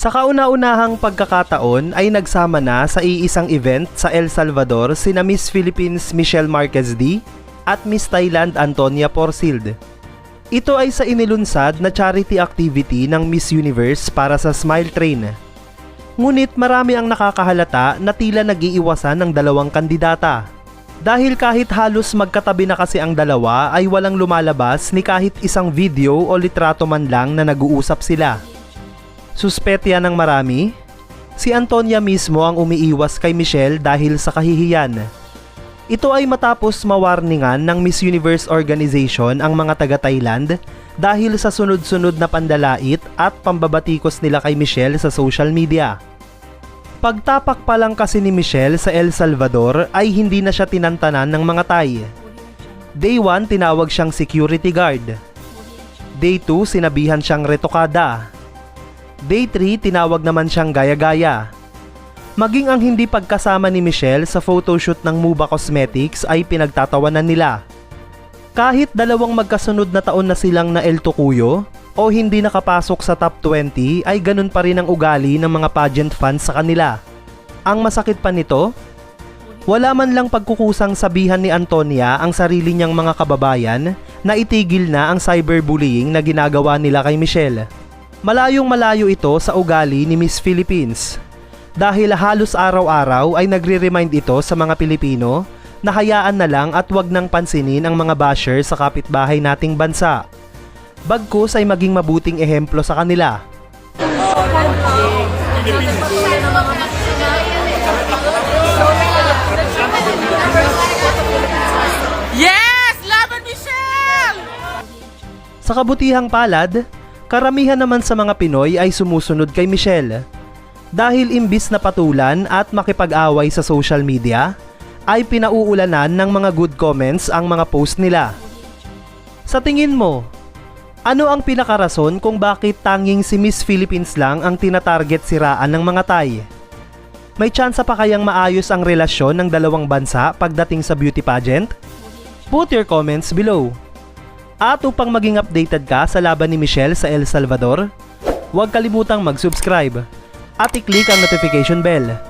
Sa kauna-unahang pagkakataon ay nagsama na sa iisang event sa El Salvador sina Miss Philippines Michelle Marquez D at Miss Thailand Antonia Porcild. Ito ay sa inilunsad na charity activity ng Miss Universe para sa Smile Train. Ngunit marami ang nakakahalata na tila nag-iiwasan ng dalawang kandidata. Dahil kahit halos magkatabi na kasi ang dalawa ay walang lumalabas ni kahit isang video o litrato man lang na nag-uusap sila. Suspetya ng marami? Si Antonia mismo ang umiiwas kay Michelle dahil sa kahihiyan. Ito ay matapos mawarningan ng Miss Universe Organization ang mga taga-Thailand dahil sa sunod-sunod na pandalait at pambabatikos nila kay Michelle sa social media. Pagtapak pa lang kasi ni Michelle sa El Salvador ay hindi na siya tinantanan ng mga Thai. Day 1 tinawag siyang security guard. Day 2 sinabihan siyang retokada. Day 3 tinawag naman siyang gaya-gaya. Maging ang hindi pagkasama ni Michelle sa photoshoot ng Muba Cosmetics ay pinagtatawanan nila. Kahit dalawang magkasunod na taon na silang na El Tukuyo o hindi nakapasok sa top 20 ay ganun pa rin ang ugali ng mga pageant fans sa kanila. Ang masakit pa nito, wala man lang pagkukusang sabihan ni Antonia ang sarili niyang mga kababayan na itigil na ang cyberbullying na ginagawa nila kay Michelle. Malayong malayo ito sa ugali ni Miss Philippines. Dahil halos araw-araw ay nagre-remind ito sa mga Pilipino na hayaan na lang at wag nang pansinin ang mga basher sa kapitbahay nating bansa. Bagkus ay maging mabuting ehemplo sa kanila. Yes! Laban Michelle! Sa kabutihang palad, karamihan naman sa mga Pinoy ay sumusunod kay Michelle. Dahil imbis na patulan at makipag-away sa social media, ay pinauulanan ng mga good comments ang mga post nila. Sa tingin mo, ano ang pinakarason kung bakit tanging si Miss Philippines lang ang tinatarget siraan ng mga Thai? May tsansa pa kayang maayos ang relasyon ng dalawang bansa pagdating sa beauty pageant? Put your comments below. At upang maging updated ka sa laban ni Michelle sa El Salvador, huwag kalimutang mag-subscribe at i-click ang notification bell